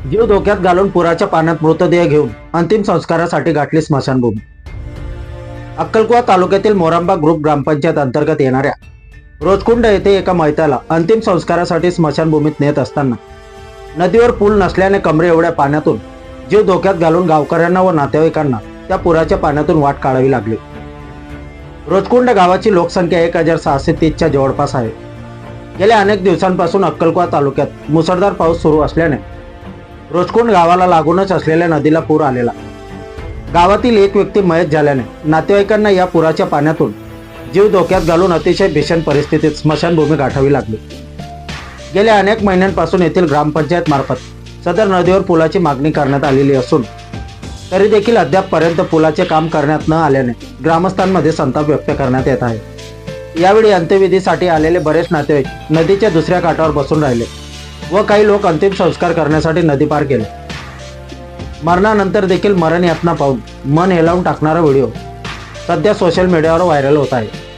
जीव धोक्यात घालून पुराच्या पाण्यात मृतदेह घेऊन अंतिम संस्कारासाठी गाठली स्मशानभूमी. अक्कलकुवा तालुक्यातील मोरांबा ग्रुप ग्रामपंचायत अंतर्गत येणाऱ्या रोजकुंड येथे एका मैताला अंतिम संस्कारासाठी स्मशानभूमीत नेत असताना नदीवर पूल नसल्याने कमरे एवढ्या पाण्यातून जीव धोक्यात घालून गावकऱ्यांना व नातेवाईकांना त्या पुराच्या पाण्यातून वाट काढावी लागली. रोजकुंड गावाची लोकसंख्या एक हजार सहाशे तीसच्या जवळपास आहे. गेल्या अनेक दिवसांपासून अक्कलकुवा तालुक्यात मुसळधार पाऊस सुरू असल्याने रोजकुंड गावाला लागूनच असलेल्या नदीला पूर आलेला. गावातील एक व्यक्ती मयत झाल्याने नातेवाईकांना या पुराच्या पाण्यातून जीव धोक्यात घालून अतिशय भीषण परिस्थितीत स्मशानभूमी गाठावी लागली. गेल्या अनेक महिन्यांपासून येथील ग्रामपंचायत मार्फत सदर नदीवर पुलाची मागणी करण्यात आलेली असून तरी देखील अद्यापपर्यंत पुलाचे काम करण्यात न आल्याने ग्रामस्थांमध्ये संताप व्यक्त करण्यात येत आहे. यावेळी अंत्यविधीसाठी आलेले बरेच नातेवाईक नदीच्या दुसऱ्या काठावर बसून राहिले. व काही लोक अंतिम संस्कार करण्यासाठी नदी पार केले. मरणानंतर देखील मरण यातना पाहून मन हेलावून टाकणारा व्हिडिओ सध्या सोशल मीडियावर व्हायरल होत आहे.